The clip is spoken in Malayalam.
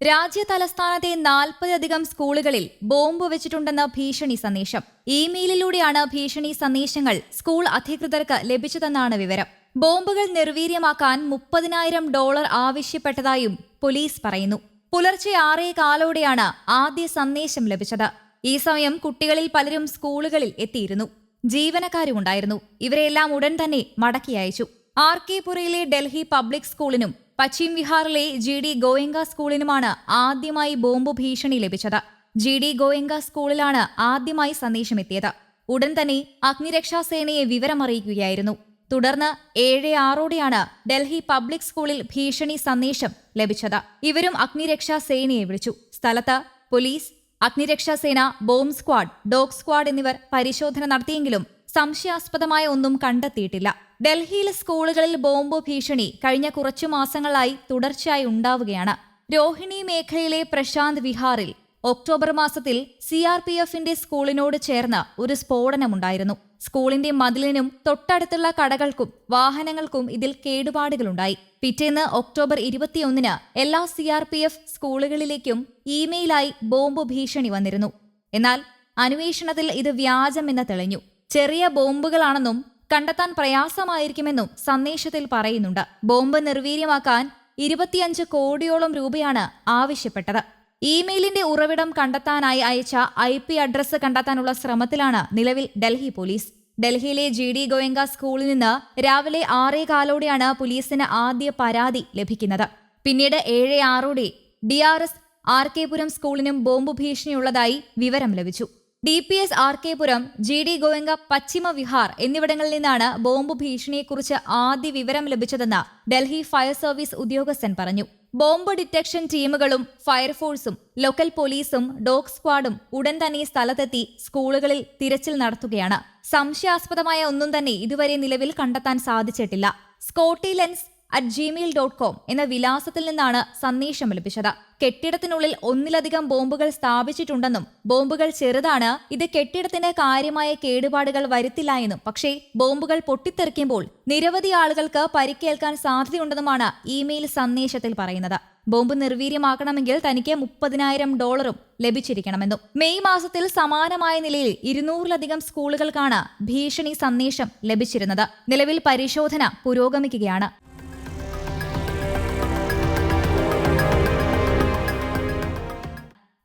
രാജ്യ തലസ്ഥാനത്തെ നാൽപ്പതിലധികം സ്കൂളുകളിൽ ബോംബ് വെച്ചിട്ടുണ്ടെന്ന ഭീഷണി സന്ദേശം. ഇമെയിലിലൂടെയാണ് ഭീഷണി സന്ദേശങ്ങൾ സ്കൂൾ അധികൃതർക്ക് ലഭിച്ചതെന്നാണ് വിവരം. ബോംബുകൾ നിർവീര്യമാക്കാൻ മുപ്പതിനായിരം ഡോളർ ആവശ്യപ്പെട്ടതായും പോലീസ് പറയുന്നു. പുലർച്ചെ ആറേ കാലോടെയാണ് ആദ്യ സന്ദേശം ലഭിച്ചത്. ഈ സമയം കുട്ടികളിൽ പലരും സ്കൂളുകളിൽ എത്തിയിരുന്നു. ജീവനക്കാരുമുണ്ടായിരുന്നു. ഇവരെല്ലാം ഉടൻ തന്നെ മടക്കി അയച്ചു. ആർ കെ പുരയിലെ ഡൽഹി പബ്ലിക് സ്കൂളിനും പശ്ചിം വിഹാറിലെ ജി ഡി ഗോയങ്ക സ്കൂളിനുമാണ് ആദ്യമായി ബോംബ് ഭീഷണി ലഭിച്ചത്. ജി ഡി ഗോയങ്ക സ്കൂളിലാണ് ആദ്യമായി സന്ദേശമെത്തിയത്. ഉടൻ തന്നെ അഗ്നിരക്ഷാസേനയെ വിവരമറിയിക്കുകയായിരുന്നു. തുടർന്ന് ഏഴ് ആറോടെയാണ് ഡൽഹി പബ്ലിക് സ്കൂളിൽ ഭീഷണി സന്ദേശം ലഭിച്ചത്. ഇവരും അഗ്നിരക്ഷാസേനയെ വിളിച്ചു. സ്ഥലത്ത് പോലീസ് അഗ്നിരക്ഷാസേന ബോംബ് സ്ക്വാഡ് ഡോഗ് സ്ക്വാഡ് എന്നിവർ പരിശോധന നടത്തിയെങ്കിലും സംശയാസ്പദമായ ഒന്നും കണ്ടെത്തിയിട്ടില്ല. ഡൽഹിയിലെ സ്കൂളുകളിൽ ബോംബ് ഭീഷണി കഴിഞ്ഞ കുറച്ചു മാസങ്ങളായി തുടർച്ചയായി ഉണ്ടാവുകയാണ്. രോഹിണി മേഖലയിലെ പ്രശാന്ത് വിഹാറിൽ ഒക്ടോബർ മാസത്തിൽ സി ആർ പി എഫിന്റെ സ്കൂളിനോട് ചേർന്ന ഒരു സ്ഫോടനമുണ്ടായിരുന്നു. സ്കൂളിന്റെ മതിലിനും തൊട്ടടുത്തുള്ള കടകൾക്കും വാഹനങ്ങൾക്കും ഇതിൽ കേടുപാടുകളുണ്ടായി. പിറ്റേന്ന് ഒക്ടോബർ ഇരുപത്തിയൊന്നിന് എല്ലാ സി ആർ പി എഫ് സ്കൂളുകളിലേക്കും ഇമെയിലായി ബോംബ് ഭീഷണി വന്നിരുന്നു. എന്നാൽ അന്വേഷണത്തിൽ ഇത് വ്യാജമെന്ന് തെളിഞ്ഞു. ചെറിയ ബോംബുകളാണെന്നും കണ്ടെത്താൻ പ്രയാസമായിരിക്കുമെന്നും സന്ദേശത്തിൽ പറയുന്നുണ്ട്. ബോംബ് നിർവീര്യമാക്കാൻ ഇരുപത്തിയഞ്ച് കോടിയോളം രൂപയാണ് ആവശ്യപ്പെട്ടത്. ഇമെയിലിന്റെ ഉറവിടം കണ്ടെത്താനായി അയച്ച ഐ പി അഡ്രസ് കണ്ടെത്താനുള്ള ശ്രമത്തിലാണ് നിലവിൽ ഡൽഹി പോലീസ്. ഡൽഹിയിലെ ജി ഡി ഗോയങ്ക സ്കൂളിൽ നിന്ന് രാവിലെ ആറേ കാലോടെയാണ് പോലീസിന് ആദ്യ പരാതി ലഭിക്കുന്നത്. പിന്നീട് ഏഴ് ആറോടെ D R S R K Puram സ്കൂളിനും bomb ഭീഷണിയുള്ളതായി വിവരം ലഭിച്ചു. D P S R K Puram G D Goenka Paschim Vihar എന്നിവിടങ്ങളിൽ നിന്നാണ് ബോംബ് ഭീഷണിയെക്കുറിച്ച് ആദ്യ വിവരം ലഭിച്ചതെന്ന് ഡൽഹി ഫയർ സർവീസ് ഉദ്യോഗസ്ഥൻ പറഞ്ഞു. ബോംബ് ഡിറ്റക്ഷൻ ടീമുകളും ഫയർഫോഴ്സും ലോക്കൽ പോലീസും ഡോഗ് സ്ക്വാഡും ഉടൻ തന്നെ സ്ഥലത്തെത്തി സ്കൂളുകളിൽ തിരച്ചിൽ നടത്തുകയാണ്. സംശയാസ്പദമായ ഒന്നും തന്നെ ഇതുവരെ നിലവിൽ കണ്ടെത്താൻ സാധിച്ചിട്ടില്ല. Scotty lens at Gmail dot com എന്ന വിലാസത്തിൽ നിന്നാണ് സന്ദേശം ലഭിച്ചത്. കെട്ടിടത്തിനുള്ളിൽ ഒന്നിലധികം ബോംബുകൾ സ്ഥാപിച്ചിട്ടുണ്ടെന്നും ബോംബുകൾ ചെറുതാണ് ഇത് കെട്ടിടത്തിന് കാര്യമായ കേടുപാടുകൾ വരുത്തില്ല എന്നും പക്ഷേ ബോംബുകൾ പൊട്ടിത്തെറിക്കുമ്പോൾ നിരവധി ആളുകൾക്ക് പരിക്കേൽക്കാൻ സാധ്യതയുണ്ടെന്നുമാണ് ഇമെയിൽ സന്ദേശത്തിൽ പറയുന്നത്. ബോംബ് നിർവീര്യമാക്കണമെങ്കിൽ തനിക്ക് മുപ്പതിനായിരം ഡോളറും ലഭിച്ചിരിക്കണമെന്നും. മെയ് മാസത്തിൽ സമാനമായ നിലയിൽ ഇരുന്നൂറിലധികം സ്കൂളുകൾക്കാണ് ഭീഷണി സന്ദേശം ലഭിച്ചിരുന്നത്. നിലവിൽ പരിശോധന പുരോഗമിക്കുകയാണ്.